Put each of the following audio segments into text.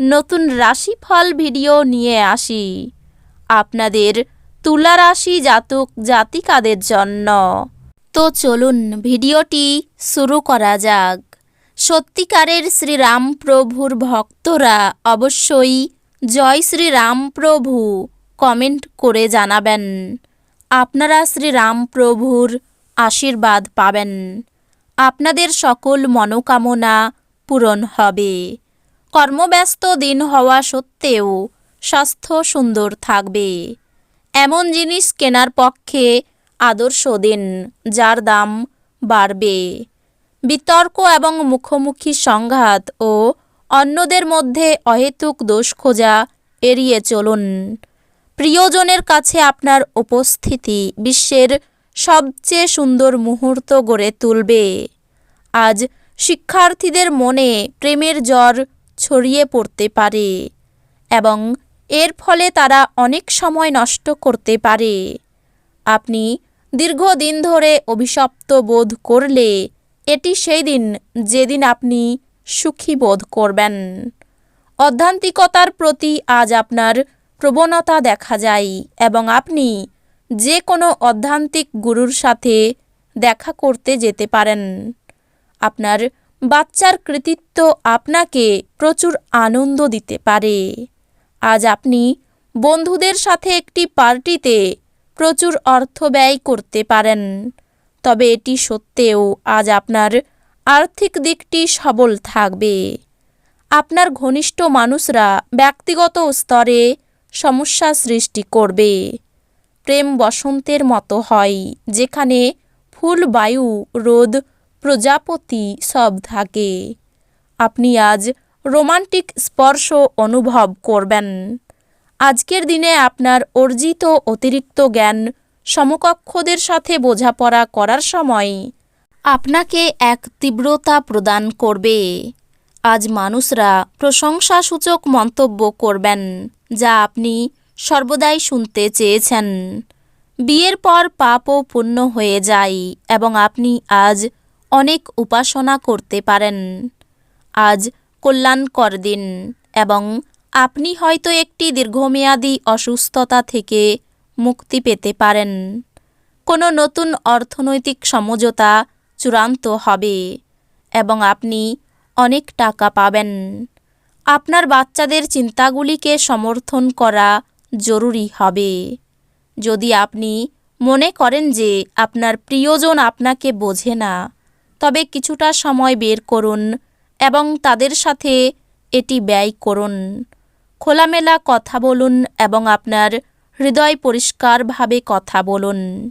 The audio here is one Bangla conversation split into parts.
নতুন রাশিফল ভিডিও নিয়ে আসি। আপনাদের তুলা রাশি জাতক জাতিকাদের জন্য। তো চলুন ভিডিওটি শুরু করা যাক। সত্যিকারের শ্রীরাম প্রভুর ভক্তরা অবশ্যই জয় শ্রীরাম প্রভু কমেন্ট করে জানাবেন। আপনারা শ্রীরাম প্রভুর আশীর্বাদ পাবেন। আপনাদের সকল মনোকামনা পূরণ হবে। কর্মব্যস্ত দিন হওয়া সত্ত্বেও স্বাস্থ্য সুন্দর থাকবে। এমন জিনিস কেনার পক্ষে আদর্শ দিন, যার দাম বাড়বে। বিতর্ক এবং মুখোমুখি সংঘাত ও অন্যদের মধ্যে অহেতুক দোষ খোঁজা এড়িয়ে চলুন। প্রিয়জনের কাছে আপনার উপস্থিতি বিশ্বের সবচেয়ে সুন্দর মুহূর্ত গড়ে তুলবে। আজ শিক্ষার্থীদের মনে প্রেমের জ্বর ছড়িয়ে পড়তে পারে এবং এর ফলে তারা অনেক সময় নষ্ট করতে পারে। আপনি দীর্ঘদিন ধরে অভিশপ্ত বোধ করলে এটি সেই দিন যেদিন আপনি সুখী বোধ করবেন। অধ্যান্তিকতার প্রতি আজ আপনার প্রবণতা দেখা যায় এবং আপনি যে কোনো অধ্যান্তিক গুরুর সাথে দেখা করতে যেতে পারেন। আপনার বাচ্চার কৃতিত্ব আপনাকে প্রচুর আনন্দ দিতে পারে। আজ আপনি বন্ধুদের সাথে একটি পার্টিতে প্রচুর অর্থ ব্যয় করতে পারেন। তবে এটি সত্ত্বেও আজ আপনার আর্থিক দিকটি সবল থাকবে। আপনার ঘনিষ্ঠ মানুষরা ব্যক্তিগত স্তরে সমস্যা সৃষ্টি করবে। প্রেম বসন্তের মতো হয়, যেখানে ফুল, বায়ু, রোদ প্রজাপতি সব থাকে। আপনি আজ রোমান্টিক স্পর্শ অনুভব করবেন। আজকের দিনে আপনার অর্জিত অতিরিক্ত জ্ঞান সমকক্ষদের সাথে বোঝাপড়া করার সময় আপনাকে এক তীব্রতা প্রদান করবে। আজ মানুষরা প্রশংসাসূচক মন্তব্য করবেন, যা আপনি সর্বদাই শুনতে চেয়েছেন। বিয়ের পর পাপও পূর্ণ হয়ে যায় এবং আপনি আজ অনেক উপাসনা করতে পারেন। আজ কল্যাণকর দিন এবং আপনি হয়তো একটি দীর্ঘমেয়াদী অসুস্থতা থেকে মুক্তি পেতে পারেন। কোনো নতুন অর্থনৈতিক সমঝোতা চূড়ান্ত হবে এবং আপনি অনেক টাকা পাবেন। আপনার বাচ্চাদের চিন্তাগুলিকে সমর্থন করা জরুরি হবে। যদি আপনি মনে করেন যে আপনার প্রিয়জন আপনাকে বোঝে না তবে কিছুটা সময় বের করুন এবং তাদের সাথে এটি ব্যয় করুন। খোলামেলা কথা বলুন এবং আপনার হৃদয় পরিষ্কারভাবে কথা বলুন।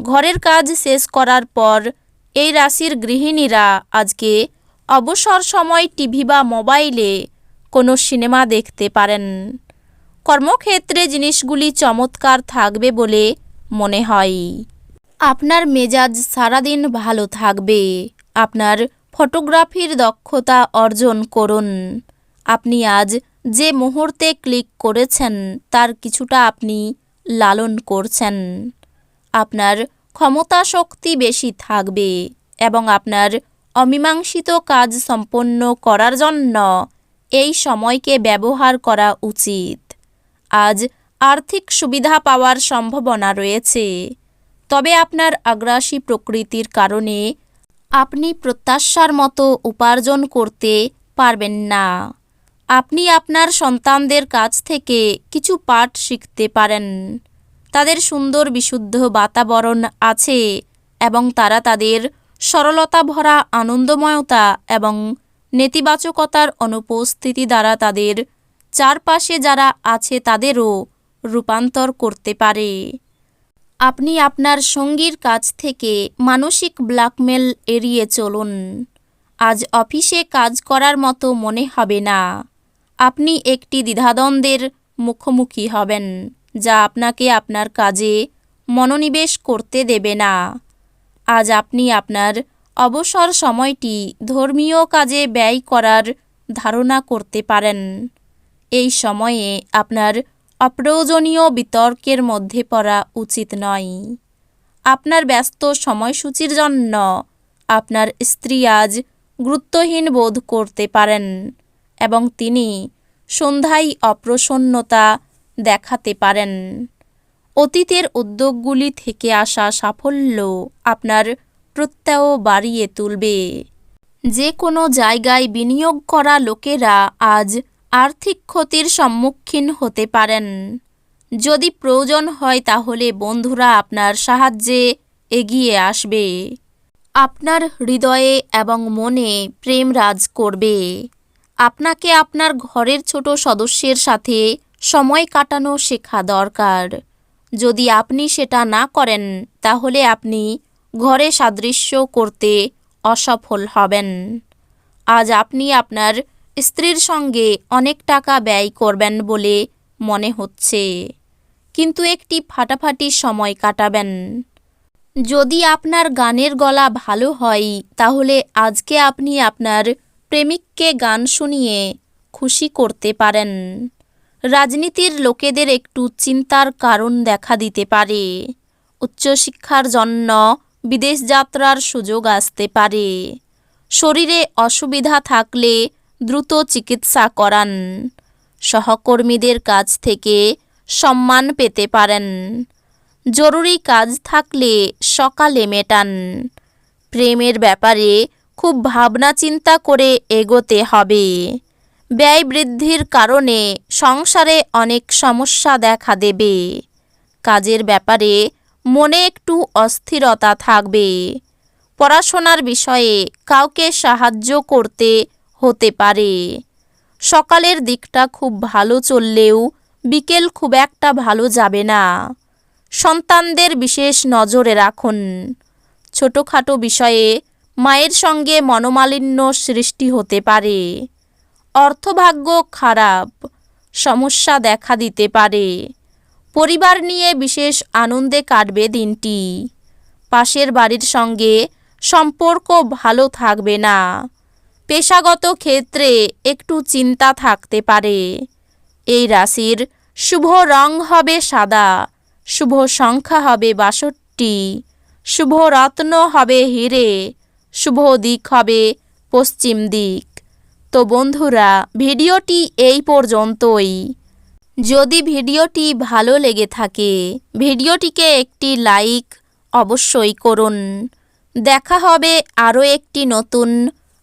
ঘরের কাজ শেষ করার পর এই রাশির গৃহিণীরা আজকে অবসর সময় টিভি বা মোবাইলে কোনো সিনেমা দেখতে পারেন। কর্মক্ষেত্রে জিনিসগুলি চমৎকার থাকবে বলে মনে হয়। আপনার মেজাজ সারাদিন ভালো থাকবে। আপনার ফটোগ্রাফির দক্ষতা অর্জন করুন। আপনি আজ যে মুহূর্তে ক্লিক করেছেন, তার কিছুটা আপনি লালন করছেন। আপনার ক্ষমতা শক্তি বেশি থাকবে এবং আপনার অমীমাংসিত কাজ সম্পন্ন করার জন্য এই সময়কে ব্যবহার করা উচিত। আজ আর্থিক সুবিধা পাওয়ার সম্ভাবনা রয়েছে। তবে আপনার আগ্রাসী প্রকৃতির কারণে আপনি প্রত্যাশার মতো উপার্জন করতে পারবেন না। আপনি আপনার সন্তানদের কাছ থেকে কিছু পাঠ শিখতে পারেন। তাদের সুন্দর বিশুদ্ধ বাতাবরণ আছে এবং তারা তাদের সরলতা ভরা আনন্দময়তা এবং নেতিবাচকতার অনুপস্থিতি দ্বারা তাদের চারপাশে যারা আছে তাদেরও রূপান্তর করতে পারে। আপনি আপনার সঙ্গীর কাছ থেকে মানসিক ব্ল্যাকমেল এড়িয়ে চলুন। আজ অফিসে কাজ করার মতো মনে হবে না। আপনি একটি দ্বিধাদ্বন্দ্বের মুখোমুখি হবেন, যা আপনাকে আপনার কাজে মনোনিবেশ করতে দেবে না। আজ আপনি আপনার অবসর সময়টি ধর্মীয় কাজে ব্যয় করার ধারণা করতে পারেন। এই সময়ে আপনার অপ্রয়োজনীয় বিতর্কের মধ্যে পড়া উচিত নয়। আপনার ব্যস্ত সময়সূচির জন্য আপনার স্ত্রী আজ গুরুত্বহীন বোধ করতে পারেন এবং তিনি সন্ধ্যায় অপ্রসন্নতা দেখাতে পারেন। অতীতের উদ্যোগগুলি থেকে আসা সাফল্য আপনার প্রত্যয় বাড়িয়ে তুলবে। যে কোনো জায়গায় বিনিয়োগ করা লোকেরা আজ আর্থিক ক্ষতির সম্মুখীন হতে পারেন। যদি প্রয়োজন হয় তাহলে বন্ধুরা আপনার সাহায্যে এগিয়ে আসবে। আপনার হৃদয়ে এবং মনে প্রেম রাজ করবে। আপনাকে আপনার ঘরের ছোট সদস্যের সাথে সময় কাটানো শেখা দরকার। যদি আপনি সেটা না করেন, তাহলে আপনি ঘরে সাদৃশ্য করতে অসফল হবেন। আজ আপনি আপনার স্ত্রীর সঙ্গে অনেক টাকা ব্যয় করবেন বলে মনে হচ্ছে। কিন্তু একটি ফাটাফাটি সময় কাটাবেন। যদি আপনার গানের গলা ভালো হয়, তাহলে আজকে আপনি আপনার প্রেমিককে গান শুনিয়ে খুশি করতে পারেন। রাজনীতির লোকেদের একটু চিন্তার কারণ দেখা দিতে পারে। উচ্চশিক্ষার জন্য বিদেশ যাত্রার সুযোগ আসতে পারে। শরীরে অসুবিধা থাকলে দ্রুত চিকিৎসা করান। সহকর্মীদের কাছ থেকে সম্মান পেতে পারেন। জরুরি কাজ থাকলে সকালে মেটান। প্রেমের ব্যাপারে খুব ভাবনা চিন্তা করে এগোতে হবে। ব্যয় বৃদ্ধির কারণে সংসারে অনেক সমস্যা দেখা দেবে। কাজের ব্যাপারে মনে একটু অস্থিরতা থাকবে। পড়াশোনার বিষয়ে কাউকে সাহায্য করতে হতে পারে। সকালের দিকটা খুব ভালো চললেও বিকেল খুব একটা ভালো যাবে না। সন্তানদের বিশেষ নজরে রাখুন। ছোটোখাটো বিষয়ে মায়ের সঙ্গে মনোমালিন্য সৃষ্টি হতে পারে। অর্থভাগ্য খারাপ, সমস্যা দেখা দিতে পারে। পরিবার নিয়ে বিশেষ আনন্দে কাটবে দিনটি। পাশের বাড়ির সঙ্গে সম্পর্ক ভালো থাকবে না। পেশাগত ক্ষেত্রে একটু চিন্তা থাকতে পারে। এই রাশির শুভ রং হবে সাদা, শুভ সংখ্যা হবে বাষট্টি, শুভ রত্ন হবে হিরে, শুভ দিক হবে পশ্চিম দিক। তো বন্ধুরা, ভিডিওটি এই পর্যন্তই। যদি ভিডিওটি ভালো লেগে থাকে, ভিডিওটিকে একটি লাইক অবশ্যই করুন। দেখা হবে আরও একটি নতুন